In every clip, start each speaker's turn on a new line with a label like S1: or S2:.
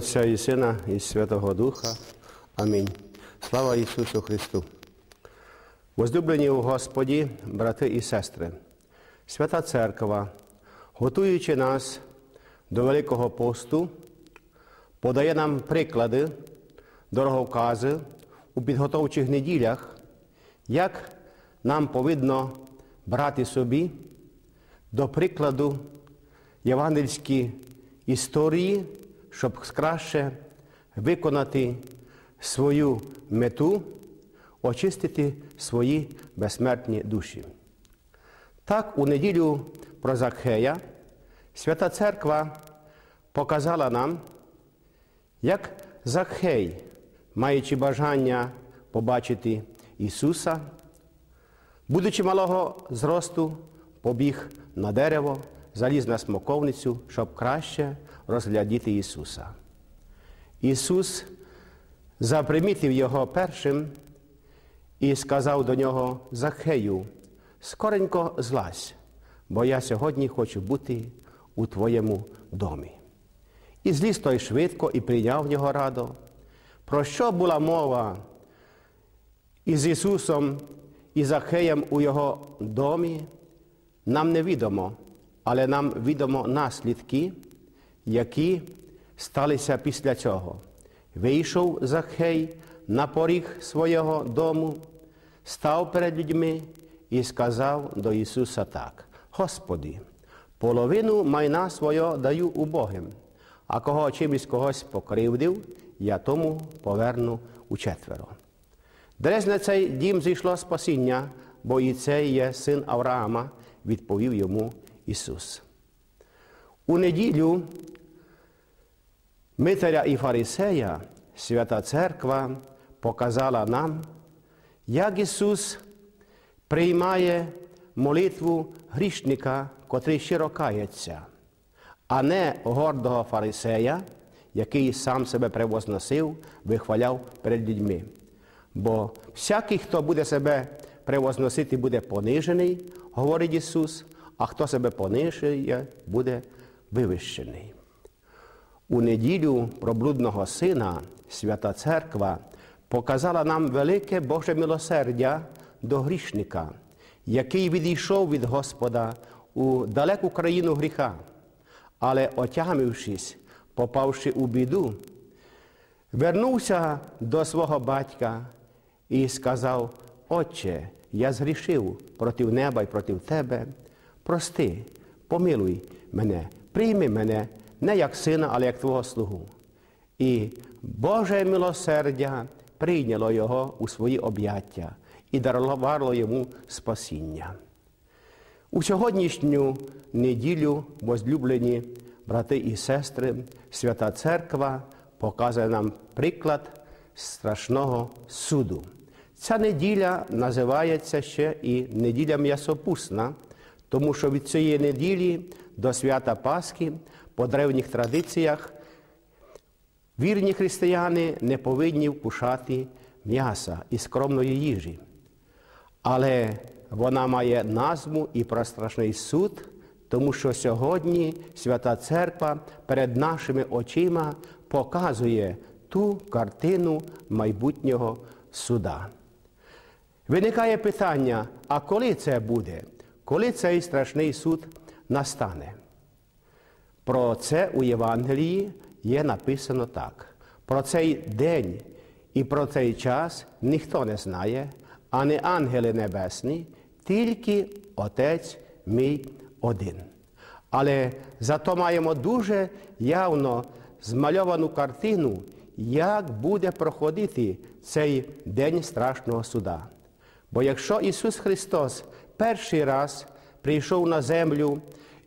S1: Отця і Сина, і Святого Духа. Амінь. Слава Ісусу Христу. Возлюблені у Господі, брати і сестри, Свята Церква, готуючи нас до Великого посту, подає нам приклади, дороговкази у підготовчих неділях, як нам повинно брати собі до прикладу євангельські історії, щоб краще виконати свою мету, очистити свої безсмертні душі. Так, у неділю про Закхея Свята Церква показала нам, як Закхей, маючи бажання побачити Ісуса, будучи малого зросту, побіг на дерево, заліз на смоковницю, щоб краще розглядіти Ісуса. Ісус запримітив його першим і сказав до нього Захею, скоренько злазь, бо я сьогодні хочу бути у твоєму домі. І зліз той швидко і прийняв в нього радо. Про що була мова із Ісусом і Захеєм у його домі, нам невідомо, але нам відомо наслідки, які сталися після цього. Вийшов Захей на поріг свого дому, став перед людьми і сказав до Ісуса так: Господи, половину майна свого даю убогим, а кого чимось когось покривдив, я тому поверну у четверо. Десь на цей дім зійшло спасіння, бо і цей є син Авраама, відповів йому Ісус. У неділю Митаря і Фарисея Свята Церква показала нам, як Ісус приймає молитву грішника, котрий щиро кається, а не гордого фарисея, який сам себе превозносив, вихваляв перед людьми. Бо всякий, хто буде себе превозносити, буде понижений, говорить Ісус, а хто себе понижує, буде вивищений. У неділю про блудного сина Свята Церква показала нам велике Боже милосердя до грішника, який відійшов від Господа у далеку країну гріха, але, отямившись, попавши у біду, вернувся до свого батька і сказав: Отче, я згрішив проти неба і проти тебе. Прости, помилуй мене, прийми мене не як сина, але як твого слугу. І Боже милосердя прийняло його у свої об'яття і дарувало йому спасіння. У сьогоднішню неділю, возлюблені брати і сестри, Свята Церква показує нам приклад страшного суду. Ця неділя називається ще і неділя м'ясопусна, тому що від цієї неділі до свята Пасхи по древніх традиціях вірні християни не повинні вкушати м'яса і скромної їжі. Але вона має назву і про страшний суд, тому що сьогодні Свята Церква перед нашими очима показує ту картину майбутнього суда. Виникає питання, а коли це буде? Коли цей страшний суд настане? Про це у Євангелії є написано так. Про цей день і про цей час ніхто не знає, а не ангели небесні, тільки Отець мій один. Але зато маємо дуже явно змальовану картину, як буде проходити цей день страшного суда. Бо якщо Ісус Христос перший раз прийшов на землю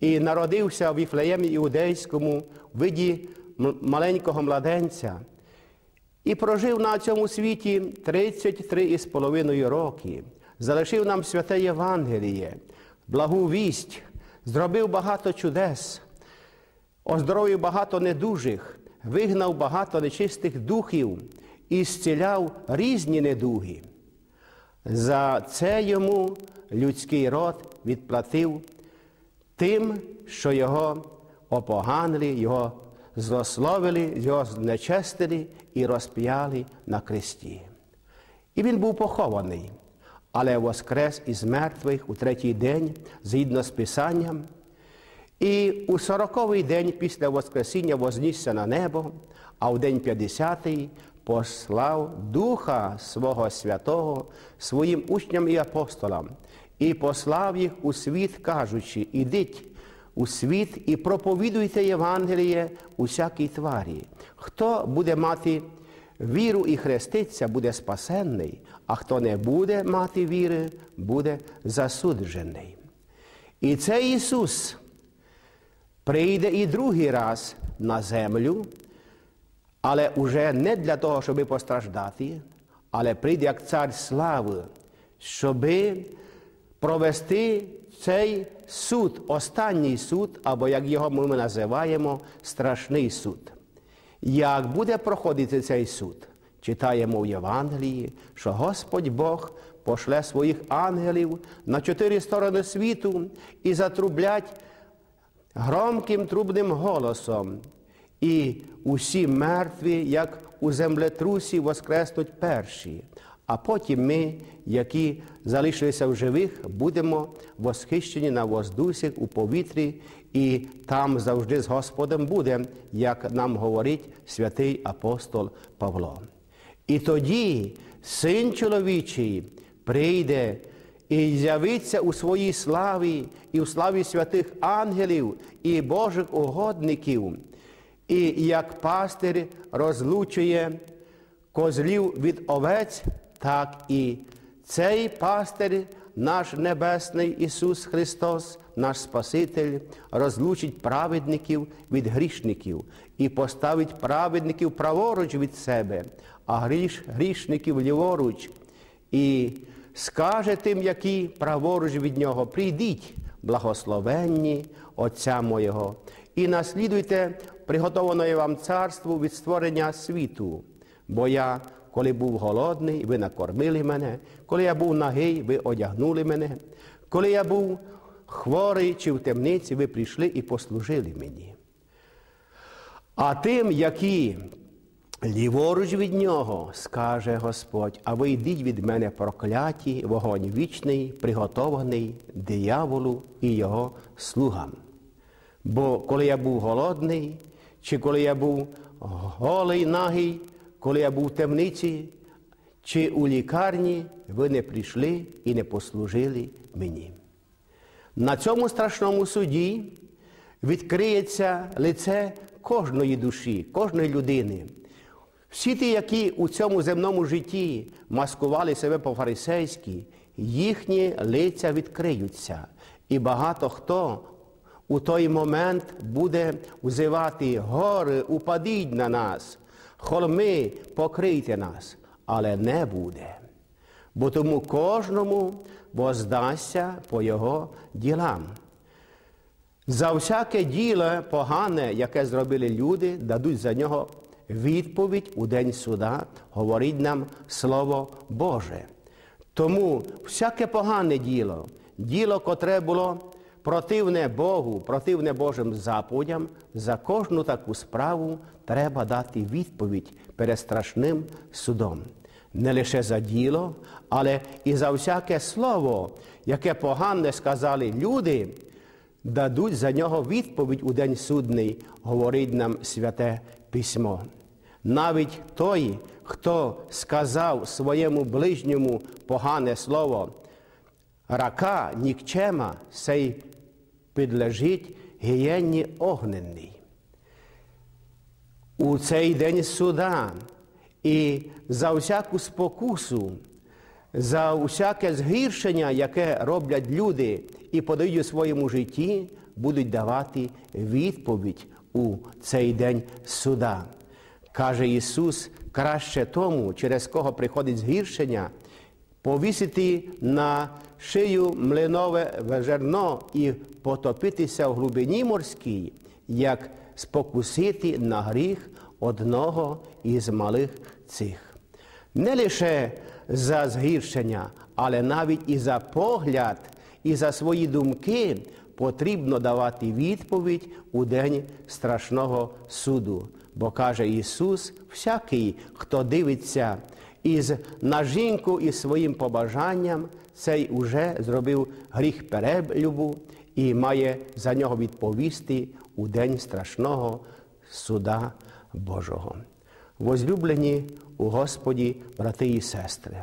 S1: і народився в Віфлеємі Іудейському в виді маленького младенця, і прожив на цьому світі 33,5 роки, залишив нам святе Євангеліє, благу вість, зробив багато чудес, оздоровив багато недужих, вигнав багато нечистих духів і зціляв різні недуги. За це йому людський род відплатив тим, що його опоганили, його злословили, його знечестили і розп'яли на кресті. І він був похований, але воскрес із мертвих у третій день, згідно з Писанням. І у сороковий день після Воскресіння вознісся на небо, а в день п'ятдесятий послав Духа Свого Святого своїм учням і апостолам, і послав їх у світ, кажучи, ідіть у світ і проповідуйте Євангеліє усякій тварі. Хто буде мати віру і хреститься, буде спасенний, а хто не буде мати віри, буде засуджений. І цей Ісус прийде і другий раз на землю, але уже не для того, щоб постраждати, але прийде як цар слави, щоб провести цей суд, останній суд, або як його ми називаємо, страшний суд. Як буде проходити цей суд? Читаємо в Євангелії, що Господь Бог пошле своїх ангелів на чотири сторони світу і затрублять громким трубним голосом. І усі мертві, як у землетрусі, воскреснуть перші. А потім ми, які залишилися в живих, будемо восхищені на воздусі у повітрі, і там завжди з Господом буде, як нам говорить святий апостол Павло. І тоді син чоловічий прийде і з'явиться у своїй славі, і в славі святих ангелів і Божих угодників, і як пастир розлучує козлів від овець, так і цей пастир, наш Небесний Ісус Христос, наш Спаситель, розлучить праведників від грішників і поставить праведників праворуч від себе, а гріш, грішників ліворуч, і скаже тим, які праворуч від Нього, прийдіть, благословенні Отця Моєго, і наслідуйте приготоване вам царство від створення світу, бо я коли був голодний, ви накормили мене, коли я був нагий, ви одягнули мене, коли я був хворий чи в темниці, ви прийшли і послужили мені. А тим, які ліворуч від нього, скаже Господь, а ви йдіть від мене прокляті, вогонь вічний, приготований дияволу і його слугам. Бо коли я був голодний, чи коли я був голий нагий, коли я був в темниці чи у лікарні, ви не прийшли і не послужили мені. На цьому страшному суді відкриється лице кожної душі, кожної людини. Всі ті, які у цьому земному житті маскували себе по-фарисейськи, їхні лиця відкриються. І багато хто у той момент буде взивати гори, упадіть на нас, холми, покрийте нас, але не буде. Бо тому кожному воздасться по його ділам. За всяке діло погане, яке зробили люди, дадуть за нього відповідь у день суда, говорить нам Слово Боже. Тому всяке погане діло, діло, котре було противне Богу, противне Божим заповідям, за кожну таку справу треба дати відповідь перед страшним судом. Не лише за діло, але і за всяке слово, яке погане сказали люди, дадуть за нього відповідь у день судний, говорить нам святе письмо. Навіть той, хто сказав своєму ближньому погане слово, рака нікчема, сей підлежить гієнні огненній. У цей день суда і за всяку спокусу, за всяке згіршення, яке роблять люди і подають у своєму житті, будуть давати відповідь у цей день суда. Каже Ісус, краще тому, через кого приходить згіршення, повісити на шию млинове зерно і потопитися в глибині морській, як спокусити на гріх одного із малих цих. Не лише за згіршення, але навіть і за погляд, і за свої думки потрібно давати відповідь у день страшного суду. Бо каже Ісус, всякий, хто дивиться із на жінку і своїм побажанням, цей уже зробив гріх перелюбу і має за нього відповісти у день страшного суда Божого. Возлюблені у Господі, брати і сестри.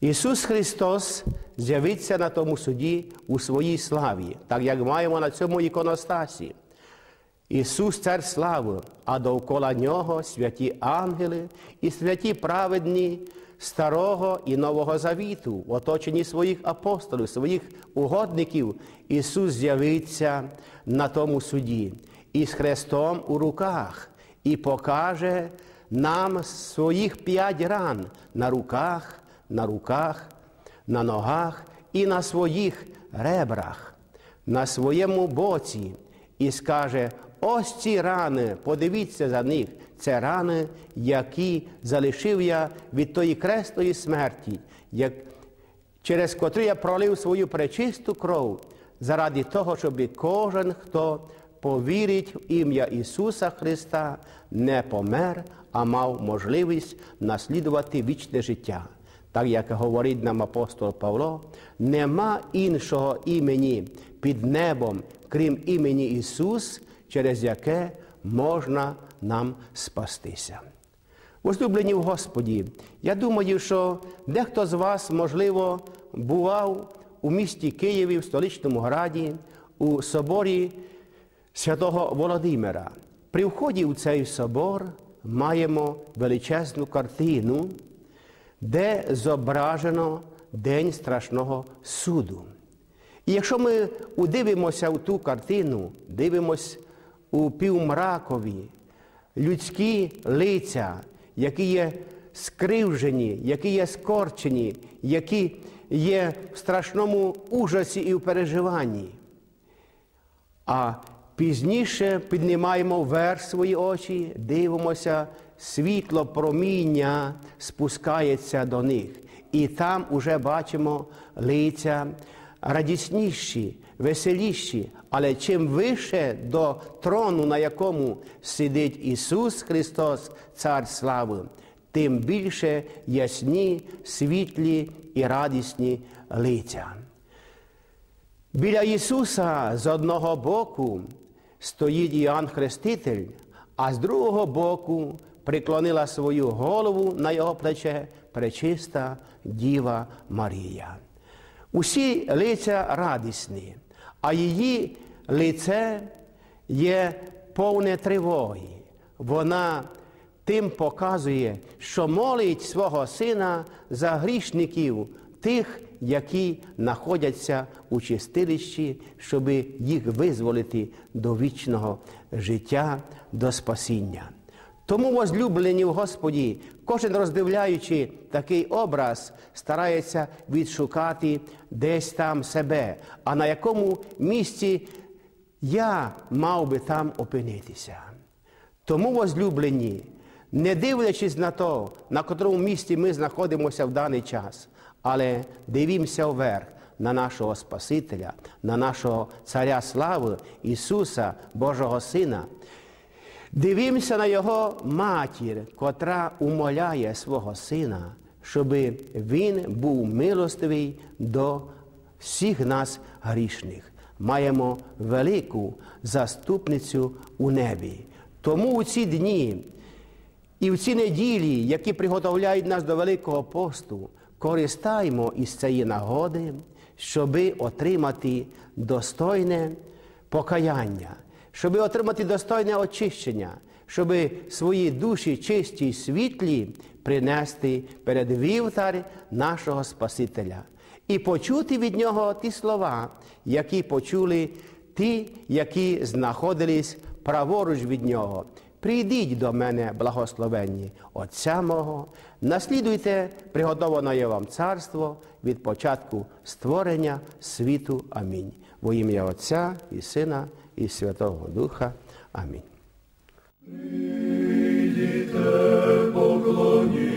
S1: Ісус Христос з'явиться на тому суді у своїй славі, так як маємо на цьому іконостасі. Ісус Цар слави, а довкола Нього святі ангели і святі праведні Старого і Нового Завіту, в оточенні своїх апостолів, своїх угодників, Ісус з'явиться на тому суді із Христом у руках і покаже нам своїх п'ять ран на руках, на руках, на ногах і на своїх ребрах, на своєму боці, і скаже: ось ці рани, подивіться за них, це рани, які залишив я від тої крестої смерті, як, через котру я пролив свою пречисту кров заради того, щоб кожен, хто повірить в ім'я Ісуса Христа, не помер, а мав можливість наслідувати вічне життя. Так як говорить нам апостол Павло, нема іншого імені під небом, крім імені Ісус, через яке можна нам спастися. Возлюблені в Господі, я думаю, що дехто з вас, можливо, бував у місті Києві, в столичному граді, у соборі святого Володимира. При вході у цей собор маємо величезну картину, де зображено День страшного суду. І якщо ми удивимося в ту картину, дивимося у півмракові людські лиця, які є скривжені, які є скорчені, які є в страшному ужасі і в переживанні. А пізніше піднімаємо вверх свої очі, дивимося, світло проміння спускається до них. І там уже бачимо лиця радісніші, веселіші, але чим вище до трону, на якому сидить Ісус Христос, Цар слави, тим більше ясні, світлі і радісні лиця. Біля Ісуса з одного боку стоїть Іоанн Хреститель, а з другого боку приклонила свою голову на його плече пречиста Діва Марія. Усі лиця радісні, а її лице є повне тривоги. Вона тим показує, що молить свого сина за грішників, тих, які знаходяться у чистилищі, щоб їх визволити до вічного життя, до спасіння. Тому, возлюблені в Господі, кожен роздивляючи такий образ, старається відшукати десь там себе, а на якому місці я мав би там опинитися. Тому, возлюблені, не дивлячись на то, на котрому місці ми знаходимося в даний час, але дивімося вверх на нашого Спасителя, на нашого Царя Слави, Ісуса, Божого Сина. Дивімося на Його матір, котра умоляє свого сина, щоб він був милостивий до всіх нас грішних. Маємо велику заступницю у небі. Тому у ці дні і в ці неділі, які приготовляють нас до Великого посту, користаємо із цієї нагоди, щоби отримати достойне покаяння щоб отримати достойне очищення, щоб свої душі чисті й світлі принести перед вівтар нашого Спасителя і почути від нього ті слова, які почули ті, які знаходились праворуч від нього. Прийдіть до мене, благословенні Отця мого, наслідуйте приготоване вам царство від початку створення світу. Амінь. Во ім'я Отця і Сина и Святого Духа. Аминь. Придите, поклонимся.